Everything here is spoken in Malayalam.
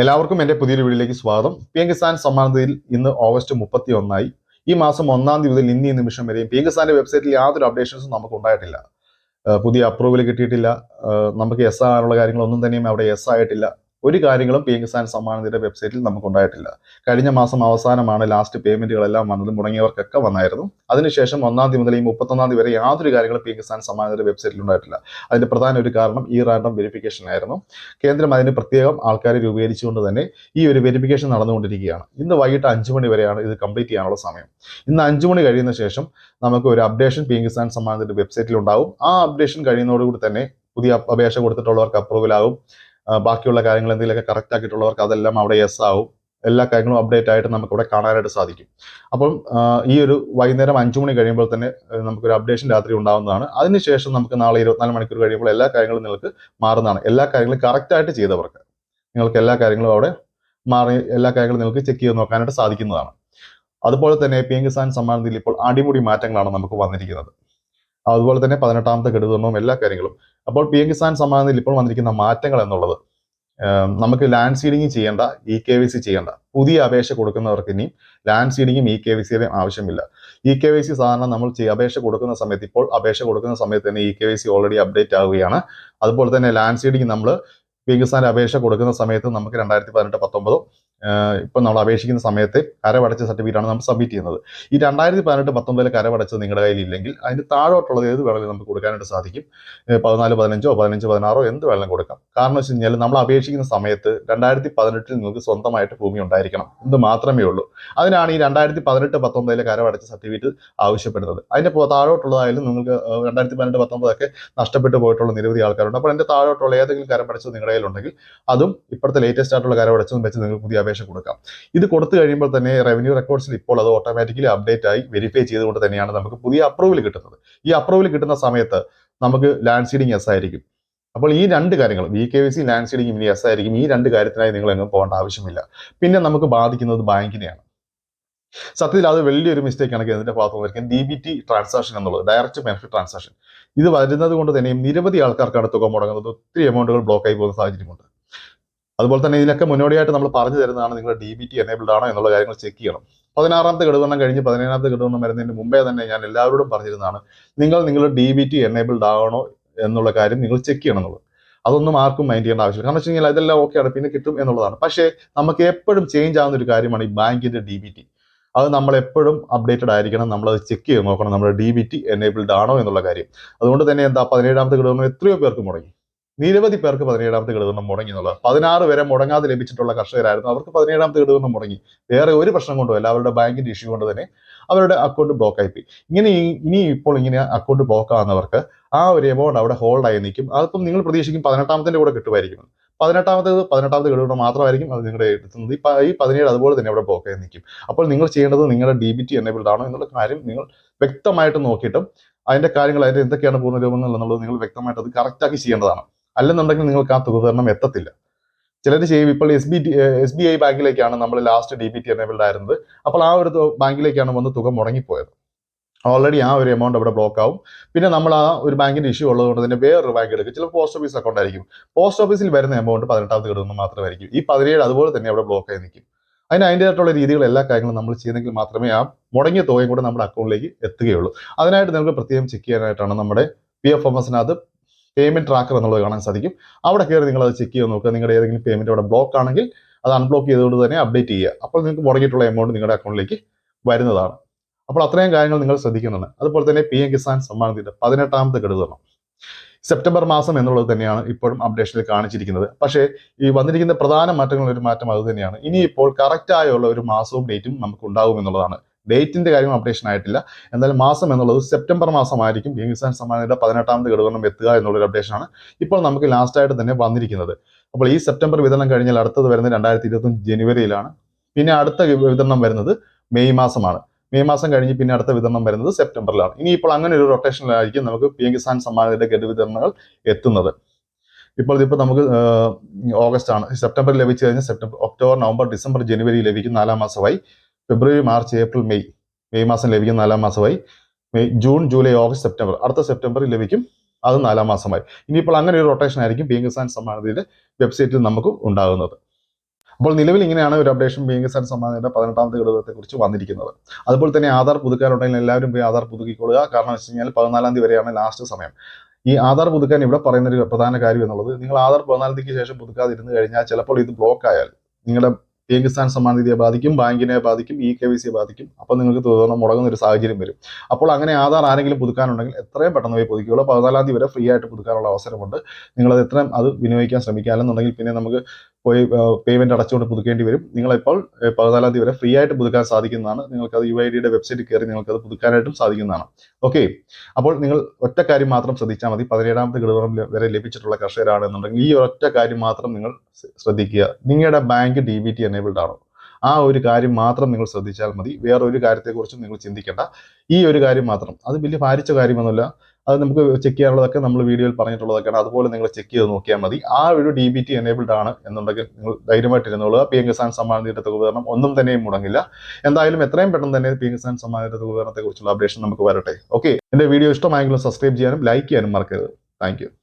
എല്ലാവർക്കും എന്റെ പുതിയൊരു വീഡിയോയിലേക്ക് സ്വാഗതം. പി എം കിസാൻ സമ്മാനത്തിൽ ഇന്ന് ഓഗസ്റ്റ് മുപ്പത്തി ഒന്നായി ഈ മാസം ഒന്നാം തീയതി ഇന്ന് ഈ നിമിഷം വരെയും പി എം കിസാന്റെ വെബ്സൈറ്റിൽ യാതൊരു അപ്ഡേഷൻസും നമുക്ക് ഉണ്ടായിട്ടില്ല. പുതിയ അപ്രൂവൽ കിട്ടിയിട്ടില്ല. നമുക്ക് എസ് ആകാനുള്ള കാര്യങ്ങളൊന്നും തന്നെയും അവിടെ എസ് ആയിട്ടില്ല. ഒരു കാര്യങ്ങളും പി എം കിസാൻ സമ്മാനത്തിന്റെ വെബ്സൈറ്റിൽ നമുക്ക് ഉണ്ടായിട്ടില്ല കഴിഞ്ഞ മാസം അവസാനമാണ് ലാസ്റ്റ് പേയ്മെന്റുകളെല്ലാം വന്നത് മുടങ്ങിയവർക്കൊക്കെ വന്നായിരുന്നു. അതിനുശേഷം ഒന്നാം തീയതി മുതൽ ഈ മുപ്പത്തൊന്നാം തീയതി വരെ യാതൊരു കാര്യങ്ങളും പി എം കിസാൻ സമ്മാനത്തിന്റെ വെബ്സൈറ്റിൽ ഉണ്ടായിട്ടില്ല. അതിന്റെ പ്രധാന ഒരു കാരണം ഈ റാൻഡം വെരിഫിക്കേഷൻ ആയിരുന്നു. കേന്ദ്രം അതിന് പ്രത്യേകം ആൾക്കാരെ രൂപീകരിച്ചുകൊണ്ട് തന്നെ ഈ ഒരു വെരിഫിക്കേഷൻ നടന്നുകൊണ്ടിരിക്കുകയാണ്. ഇന്ന് വൈകിട്ട് അഞ്ചു മണി വരെയാണ് ഇത് കംപ്ലീറ്റ് ചെയ്യാനുള്ള സമയം. ഇന്ന് അഞ്ചു മണി കഴിയുന്ന ശേഷം നമുക്ക് ഒരു അപ്ഡേഷൻ പി എം കിസാൻ സമ്മാനത്തിന്റെ വെബ്സൈറ്റിൽ ഉണ്ടാവും. ആ അപ്ഡേഷൻ കഴിയുന്നതോടുകൂടി തന്നെ പുതിയ അപേക്ഷ കൊടുത്തിട്ടുള്ളവർക്ക് അപ്രൂവൽ ആകും. ബാക്കിയുള്ള കാര്യങ്ങൾ എന്തെങ്കിലുമൊക്കെ കറക്റ്റ് ആക്കിയിട്ടുള്ളവർക്ക് അതെല്ലാം അവിടെ യെസ് ആവും. എല്ലാ കാര്യങ്ങളും അപ്ഡേറ്റ് ആയിട്ട് നമുക്ക് ഇവിടെ കാണാനായിട്ട് സാധിക്കും. അപ്പം ഈ ഒരു വൈകുന്നേരം അഞ്ചു മണി കഴിയുമ്പോൾ തന്നെ നമുക്കൊരു അപ്ഡേഷൻ രാത്രി ഉണ്ടാവുന്നതാണ്. അതിനുശേഷം നമുക്ക് നാളെ ഇരുപത്തിനാല് മണിക്കൂർ കഴിയുമ്പോൾ എല്ലാ കാര്യങ്ങളും നിങ്ങൾക്ക് മാറുന്നതാണ്. എല്ലാ കാര്യങ്ങളും കറക്റ്റായിട്ട് ചെയ്തവർക്ക് നിങ്ങൾക്ക് എല്ലാ കാര്യങ്ങളും അവിടെ മാറി എല്ലാ കാര്യങ്ങളും നിങ്ങൾക്ക് ചെക്ക് ചെയ്ത് നോക്കാനായിട്ട് സാധിക്കുന്നതാണ്. അതുപോലെ തന്നെ പി എം കിസാൻ സമ്മാനത്തിൽ ഇപ്പോൾ അടിമുടി മാറ്റങ്ങളാണ് നമുക്ക് വന്നിരിക്കുന്നത്. അതുപോലെ തന്നെ പതിനെട്ടാമത്തെ ഘടുകവും എല്ലാ കാര്യങ്ങളും. അപ്പോൾ പി എം കിസാൻ സമ്മാനത്തിൽ ഇപ്പോൾ വന്നിരിക്കുന്ന മാറ്റങ്ങൾ എന്നുള്ളത് നമുക്ക് ലാൻഡ് സീഡിങ് ചെയ്യേണ്ട ഇ കെ വി സി ചെയ്യേണ്ട പുതിയ അപേക്ഷ കൊടുക്കുന്നവർക്ക് ഇനി ലാൻഡ് സീഡിങ്ങും ഇ കെ വി സിയുടെയും ആവശ്യമില്ല. ഇ കെ വി സി സാധാരണ നമ്മൾ അപേക്ഷ കൊടുക്കുന്ന സമയത്ത് ഇപ്പോൾ അപേക്ഷ കൊടുക്കുന്ന സമയത്ത് തന്നെ e K Y C already update ആവുകയാണ്. അതുപോലെ തന്നെ ലാൻഡ് സീഡിങ് നമ്മൾ കിസാൻ അപേക്ഷ കൊടുക്കുന്ന സമയത്ത് നമുക്ക് രണ്ടായിരത്തി പതിനെട്ട് പത്തൊമ്പതോ ഇപ്പം നമ്മൾ അപേക്ഷിക്കുന്ന സമയത്ത് സർട്ടിഫിക്കറ്റ് ആണ് നമ്മൾ സബ്മിറ്റ് ചെയ്യുന്നത്. ഈ രണ്ടായിരത്തി പതിനെട്ട് പത്തൊമ്പതിൽ കരമടച്ചത് നിങ്ങളുടെ കയ്യിൽ ഇല്ലെങ്കിൽ അതിന് താഴോട്ടുള്ളത് ഏത് വേണമെങ്കിലും നമുക്ക് കൊടുക്കാനായിട്ട് സാധിക്കും. പതിനാല് പതിനഞ്ചോ പതിനഞ്ച് പതിനാറോ എന്ത് വേണമെങ്കിലും കൊടുക്കാം. കാരണം വെച്ച് കഴിഞ്ഞാൽ നമ്മൾ അപേക്ഷിക്കുന്ന സമയത്ത് രണ്ടായിരത്തി പതിനെട്ടിൽ നിങ്ങൾക്ക് സ്വന്തമായിട്ട് ഭൂമി ഉണ്ടായിരിക്കണം. ഇത് മാത്രമേ ഉള്ളൂ. അതിനാണ് ഈ രണ്ടായിരത്തി പതിനെട്ട് പത്തൊമ്പതിലെ കരമടച്ച സർട്ടിഫിക്കറ്റ് ആവശ്യപ്പെടുന്നത്. അതിന്റെ പോ- താഴോട്ടുള്ളതായാലും നിങ്ങൾക്ക് രണ്ടായിരത്തി പതിനെട്ട് പത്തൊമ്പതൊക്കെ നഷ്ടപ്പെട്ടു പോയിട്ടുള്ള നിരവധി ആൾക്കാരുണ്ട്. അപ്പോൾ അതിന്റെ താഴോട്ടുള്ള ഏതെങ്കിലും കരമടച്ചത് നിങ്ങളുടെ കയ്യിലുണ്ടെങ്കിൽ അതും ഇപ്പോഴത്തെ ലേറ്റസ്റ്റ് ആയിട്ടുള്ള കരമടച്ചതും വെച്ച് നിങ്ങൾക്ക് പുതിയ അപേക്ഷ കൊടുക്കാം. ഇത് കൊടുത്തു കഴിയുമ്പോൾ തന്നെ റവന്യൂ റെക്കോർഡ്സിൽ ഇപ്പോൾ അത് ഓട്ടോമാറ്റിക്കലി അപ്ഡേറ്റ് ആയി വെരിഫൈ ചെയ്തുകൊണ്ട് തന്നെയാണ് നമുക്ക് പുതിയ അപ്രൂവൽ കിട്ടുന്നത്. ഈ അപ്രൂവൽ കിട്ടുന്ന സമയത്ത് നമുക്ക് ലാൻഡ് സീഡിങ് എസ് ആയിരിക്കും. അപ്പോൾ ഈ രണ്ട് കാര്യങ്ങൾ e K Y C land seeding ഇനി എസ് ആയിരിക്കും. ഈ രണ്ട് കാര്യത്തിനായി നിങ്ങൾ എങ്ങും പോകേണ്ട ആവശ്യമില്ല. പിന്നെ നമുക്ക് ബാധിക്കുന്നത് ബാങ്കിനെയാണ്. സത്യത്തിൽ അത് വലിയൊരു മിസ്റ്റേക്ക് ആണ് ഇതിന്റെ ഭാഗത്ത് നിന്നായിരിക്കും ഡി ബി ടി ട്രാൻസാക്ഷൻ എന്നുള്ളത് ഡയറക്റ്റ് ബെനിഫിറ്റ് ട്രാൻസാക്ഷൻ ഇത് വരുന്നത് കൊണ്ട് തന്നെയും നിരവധി ആൾക്കാർക്കാണ് തുക മുടങ്ങുന്നത് ഒത്തിരി എമൗണ്ടുകൾ ബ്ലോക്ക് ആയി പോകുന്ന സാഹചര്യമുണ്ട്. അതുപോലെ തന്നെ ഇതിനൊക്കെ മുന്നോടിയായിട്ട് നമ്മൾ പറഞ്ഞു തരുന്നതാണ് നിങ്ങൾ ഡി ബി ടി എനേബിൾഡ് ആണോ എന്നുള്ള കാര്യങ്ങൾ ചെക്ക് ചെയ്യണം. പതിനാറാമത്തെ ഘടകം കഴിഞ്ഞ് പതിനേഴാമത്തെ ഘടകം വരുന്നതിന് മുമ്പേ തന്നെ ഞാൻ എല്ലാവരോടും പറഞ്ഞിരുന്നതാണ് നിങ്ങൾ നിങ്ങൾ ഡി ബി ടി എനേബിൾഡ് ആണോ എന്നുള്ള കാര്യം നിങ്ങൾ ചെക്ക് ചെയ്യണം എന്നുള്ളത്. അതൊന്നും ആർക്കും മൈൻഡ് ചെയ്യേണ്ട ആവശ്യമില്ല. കാരണം വെച്ച് കഴിഞ്ഞാൽ ഇതെല്ലാം ആണ് പിന്നെ കിട്ടും എന്നുള്ളതാണ്. പക്ഷേ നമുക്ക് എപ്പോഴും ചേഞ്ച് ആവുന്ന ഒരു കാര്യമാണ് ഈ ബാങ്കിന്റെ ഡി ബി ടി അത് നമ്മൾ എപ്പോഴും അപ്ഡേറ്റഡ് ആയിരിക്കണം നമ്മൾ അത് ചെക്ക് ചെയ്ത് നോക്കണം നമ്മുടെ ഡി ബി ടി എനേബിൾഡ് ആണോ എന്നുള്ള കാര്യം. അതുകൊണ്ട് തന്നെ എന്താ പതിനേഴാമത്തെ ഘടകം എത്രയോ പേർക്ക് മുടങ്ങി. നിരവധി പേർക്ക് പതിനേഴാമത്തെ ഘടകം മുടങ്ങി എന്നുള്ളത്. പതിനാറ് വരെ മുടങ്ങാതെ ലഭിച്ചിട്ടുള്ള കർഷകരായിരുന്നു. അവർക്ക് പതിനേഴാമത്തെ ഘടകം മുടങ്ങി. വേറെ ഒരു പ്രശ്നം കൊണ്ടോ അല്ല അവരുടെ ബാങ്കിന്റെ ഇഷ്യൂ കൊണ്ട് തന്നെ അവരുടെ അക്കൗണ്ട് ബ്ലോക്ക് ആയിപ്പോയി ഇങ്ങനെ ഇനി ഇപ്പോൾ ഇങ്ങനെ അക്കൗണ്ട് ബ്ലോക്ക് ആകുന്നവർക്ക് ആ ഒരു എമൗണ്ട് അവിടെ ഹോൾഡ് ആയി നിൽക്കും. അതിപ്പം നിങ്ങൾ പ്രതീക്ഷിക്കും പതിനെട്ടാമത്തിന്റെ കൂടെ കിട്ടുമായിരിക്കും. പതിനെട്ടാമത്തേത് പതിനെട്ടാമത്തെ ഘടകം മാത്രമായിരിക്കും അത് നിങ്ങളുടെ എത്തുന്നത്. ഈ പതിനേഴ് അതുപോലെ തന്നെ അവിടെ ബ്ലോക്ക് ആയി നിൽക്കും. അപ്പോൾ നിങ്ങൾ ചെയ്യേണ്ടത് നിങ്ങളുടെ ഡി ബി ടി എനേബിൾഡ് ആണോ എന്നുള്ള കാര്യം നിങ്ങൾ വ്യക്തമായിട്ട് നോക്കിയിട്ടും അതിന്റെ കാര്യങ്ങൾ അതിന്റെ എന്തൊക്കെയാണ് പൂർണരൂപങ്ങൾ എന്നുള്ളത് നിങ്ങൾ വ്യക്തമായിട്ട് അത് കറക്റ്റ് ആക്കി ചെയ്യേണ്ടതാണ്. അല്ലെന്നുണ്ടെങ്കിൽ നിങ്ങൾക്ക് ആ തുക തരണം എത്തത്തില്ല. ചിലർ ചെയ്യും ഇപ്പോൾ S B S B I ബാങ്കിലേക്കാണ് നമ്മൾ last D B T enabled ആയിരുന്നത്. അപ്പോൾ ആ ഒരു ബാങ്കിലേക്കാണ് വന്ന് തുക മുടങ്ങിപ്പോയത്. ഓൾറെഡി ആ ഒരു എമൗണ്ട് അവിടെ ബ്ലോക്ക് ആവും. പിന്നെ നമ്മൾ ആ ഒരു ബാങ്കിന്റെ ഇഷ്യൂ ഉള്ളതുകൊണ്ട് തന്നെ വേറൊരു ബാങ്ക് എടുക്കും. ചിലപ്പോൾ പോസ്റ്റ് ഓഫീസ് അക്കൗണ്ട് ആയിരിക്കും. പോസ്റ്റ് ഓഫീസിൽ വരുന്ന എമൗണ്ട് പതിനെട്ടാമത് കിടന്ന് മാത്രമായിരിക്കും. ഈ പതിനേഴ് അതുപോലെ തന്നെ അവിടെ ബ്ലോക്ക് ആയി നിൽക്കും. അതിന് അതിന്റെതായിട്ടുള്ള രീതികൾ എല്ലാ കാര്യങ്ങളും നമ്മൾ ചെയ്യുന്നെങ്കിൽ മാത്രമേ ആ മുടങ്ങിയ തുകയും കൂടെ നമ്മുടെ അക്കൗണ്ടിലേക്ക് എത്തുകയുള്ളൂ. അതിനായിട്ട് നിങ്ങൾക്ക് പ്രത്യേകം ചെക്ക് ചെയ്യാനായിട്ടാണ് നമ്മുടെ പി എഫ് എം എസിനകത്ത് പേയ്മെന്റ് ട്രാക്കർ എന്നുള്ളത് കാണാൻ സാധിക്കും. അവിടെ കയറി നിങ്ങൾ അത് ചെക്ക് ചെയ്ത് നോക്കുക. നിങ്ങളുടെ ഏതെങ്കിലും പേയ്മെന്റ് അവിടെ ബ്ലോക്ക് ആണെങ്കിൽ അത് അൺബ്ലോക്ക് ചെയ്തുകൊണ്ട് തന്നെ അപ്ഡേറ്റ് ചെയ്യുക. അപ്പോൾ നിങ്ങൾക്ക് മുടങ്ങിയിട്ടുള്ള എമൗണ്ട് നിങ്ങളുടെ അക്കൗണ്ടിലേക്ക് വരുന്നതാണ്. അപ്പോൾ അത്രയും കാര്യങ്ങൾ നിങ്ങൾ ശ്രദ്ധിക്കുന്നുണ്ട്. അതുപോലെ തന്നെ പി എം കിസാൻ സമ്മാനത്തിന്റെ പതിനെട്ടാമത്തെ കെടുതണം സെപ്റ്റംബർ മാസം എന്നുള്ളത് തന്നെയാണ് ഇപ്പോഴും അപ്ഡേഷനിൽ കാണിച്ചിരിക്കുന്നത്. പക്ഷേ ഈ വന്നിരിക്കുന്ന പ്രധാന മാറ്റങ്ങളിൽ ഒരു മാറ്റം അത് തന്നെയാണ്. ഇനിയിപ്പോൾ കറക്റ്റായുള്ള ഒരു മാസവും ഡേറ്റും നമുക്ക് ഉണ്ടാകും എന്നുള്ളതാണ്. ഡേറ്റിന്റെ കാര്യം അപ്ഡേഷൻ ആയിട്ടില്ല. എന്തായാലും മാസം എന്നുള്ളത് സെപ്റ്റംബർ മാസമായിരിക്കും. പി എം കിസാൻ സമ്മാനത്തിന്റെ പതിനെട്ടാമത്തെ ഘടകം എത്തുക എന്നുള്ളൊരു അപ്ഡേഷനാണ് ഇപ്പോൾ നമുക്ക് ലാസ്റ്റ് ആയിട്ട് തന്നെ വന്നിരിക്കുന്നത്. അപ്പോൾ ഈ സെപ്റ്റംബർ വിതരണം കഴിഞ്ഞാൽ അടുത്തത് വരുന്നത് രണ്ടായിരത്തി ഇരുപത്തൊന്ന് ജനുവരിയിലാണ്. പിന്നെ അടുത്ത വിതരണം വരുന്നത് മെയ് മാസമാണ്. മെയ് മാസം കഴിഞ്ഞ് പിന്നെ അടുത്ത വിതരണം വരുന്നത് സെപ്റ്റംബറിലാണ് ഇനി ഇപ്പോൾ അങ്ങനെ ഒരു റൊട്ടേഷനിലായിരിക്കും നമുക്ക് പി എം കിസാൻ സമ്മാനത്തിന്റെ ഗഡു വിതരണങ്ങൾ എത്തുന്നത്. ഇപ്പോൾ ഇപ്പോൾ നമുക്ക് ഓഗസ്റ്റ് ആണ് സെപ്റ്റംബർ ലഭിച്ചു കഴിഞ്ഞാൽ September October November December January ലഭിക്കും നാലാം മാസമായി. February March April May. May മാസം ലഭിക്കും നാലാം മാസമായി. May June July August September. അടുത്ത സെപ്റ്റംബറിൽ ലഭിക്കും. അത് നാലാം മാസമായി. ഇനിയിപ്പോൾ അങ്ങനെ ഒരു റൊട്ടേഷൻ ആയിരിക്കും പി എം കിസാൻ വെബ്സൈറ്റിൽ നമുക്ക് ഉണ്ടാകുന്നത്. അപ്പോൾ നിലവിൽ ഇങ്ങനെയാണ് ഒരു അപ്ഡേഷൻ പി എം കിസാൻ സമ്മാനത്തിന്റെ പതിനെട്ടാമത്തെ ഘടകത്തെക്കുറിച്ച് വന്നിരിക്കുന്നത്. അതുപോലെ തന്നെ ആധാർ പുതുക്കാനുണ്ടെങ്കിൽ എല്ലാവരും പോയി ആധാർ പുതുക്കിക്കൊള്ളുക. കാരണം വെച്ച് കഴിഞ്ഞാൽ പതിനാലാം തീയതി വരെയാണ് ലാസ്റ്റ് സമയം. ഈ ആധാർ പുതുക്കാൻ ഇവിടെ പറയുന്ന ഒരു പ്രധാന കാര്യം എന്നുള്ളത് നിങ്ങൾ ആധാർ പതിനാലാം തീയതിക്ക് ശേഷം പുതുക്കാതിരുന്ന് കഴിഞ്ഞാൽ ചിലപ്പോൾ ഇത് ബ്ലോക്ക് ആയാൽ നിങ്ങളുടെ കിസാൻ സമ്മാൻ നിധിയെ ബാധിക്കും ബാങ്കിനെ ബാധിക്കും ഇ കെ വി സിയെ ബാധിക്കും. അപ്പോൾ നിങ്ങൾക്ക് തുടർന്ന് മുടങ്ങുന്ന ഒരു സാഹചര്യം വരും. അപ്പോൾ അങ്ങനെ ആധാർ ആരെങ്കിലും പുതുക്കാനുണ്ടെങ്കിൽ എത്രയും പെട്ടെന്ന് പോയി പുതുക്കുകയുള്ളൂ പതിനാലാം തീയതി വരെ ഫ്രീ ആയിട്ട് പുതുക്കാനുള്ള അവസരമുണ്ട്. നിങ്ങളത് എത്രയും അത് വിനിയോഗിക്കാൻ ശ്രമിക്കുക അല്ലെന്നുണ്ടെങ്കിൽ പിന്നെ നമുക്ക് പോയി പേയ്മെന്റ് അടച്ചുകൊണ്ട് പുതുക്കേണ്ടി വരും. നിങ്ങളിപ്പോൾ പതിനാലാം തീയതി വരെ ഫ്രീ ആയിട്ട് പുതുക്കാൻ സാധിക്കുന്നതാണ്. നിങ്ങൾക്ക് അത് യു ഐ ഡിയുടെ വെബ്സൈറ്റിൽ കയറി നിങ്ങൾക്ക് അത് പുതുക്കാനായിട്ടും സാധിക്കുന്നതാണ്. ഓക്കെ. അപ്പോൾ നിങ്ങൾ ഒറ്റ കാര്യം മാത്രം ശ്രദ്ധിച്ചാൽ മതി. പതിനേഴാമത്തെ ഗഡുവറം വരെ ലഭിച്ചിട്ടുള്ള കർഷകരാണെന്നുണ്ടെങ്കിൽ ഈ ഒറ്റ കാര്യം മാത്രം നിങ്ങൾ ശ്രദ്ധിക്കുക. നിങ്ങളുടെ bank D B T enabled ആണോ? ആ ഒരു കാര്യം മാത്രം നിങ്ങൾ ശ്രദ്ധിച്ചാൽ മതി. വേറെ ഒരു കാര്യത്തെക്കുറിച്ചും നിങ്ങൾ ചിന്തിക്കേണ്ട. ഈ ഒരു കാര്യം മാത്രം. അത് വലിയ ഭാരിച്ച കാര്യമൊന്നുമില്ല. അത് നമുക്ക് ചെക്ക് ചെയ്യാനുള്ളതൊക്കെ നമ്മൾ വീഡിയോയിൽ പറഞ്ഞിട്ടുള്ളതൊക്കെയാണ്. അതുപോലെ നിങ്ങൾ ചെക്ക് ചെയ്ത് നോക്കിയാൽ മതി. ആ ഒരു ഡി ബി ടി എനേബിൾഡ് ആണ് എന്നുണ്ടെങ്കിൽ നിങ്ങൾ ധൈര്യമായിട്ട് ഇരുന്നോളൂ പി എം കിസാൻ സമ്മാൻ ഉപകരണം ഒന്നും തന്നെയും മുടങ്ങില്ല. എന്തായാലും എത്രയും പെട്ടെന്ന് തന്നെ പി എം കിസാൻ സമ്മാൻ നിധിയുടെ തുക കുറിച്ചുള്ള അപ്ഡേഷൻ നമുക്ക് വരട്ടെ. ഓക്കെ എന്റെ വീഡിയോ ഇഷ്ടമായെങ്കിലും സബ്സ്ക്രൈബ് ചെയ്യാനും ലൈക്ക് ചെയ്യാനും മറക്കരുത്. താങ്ക്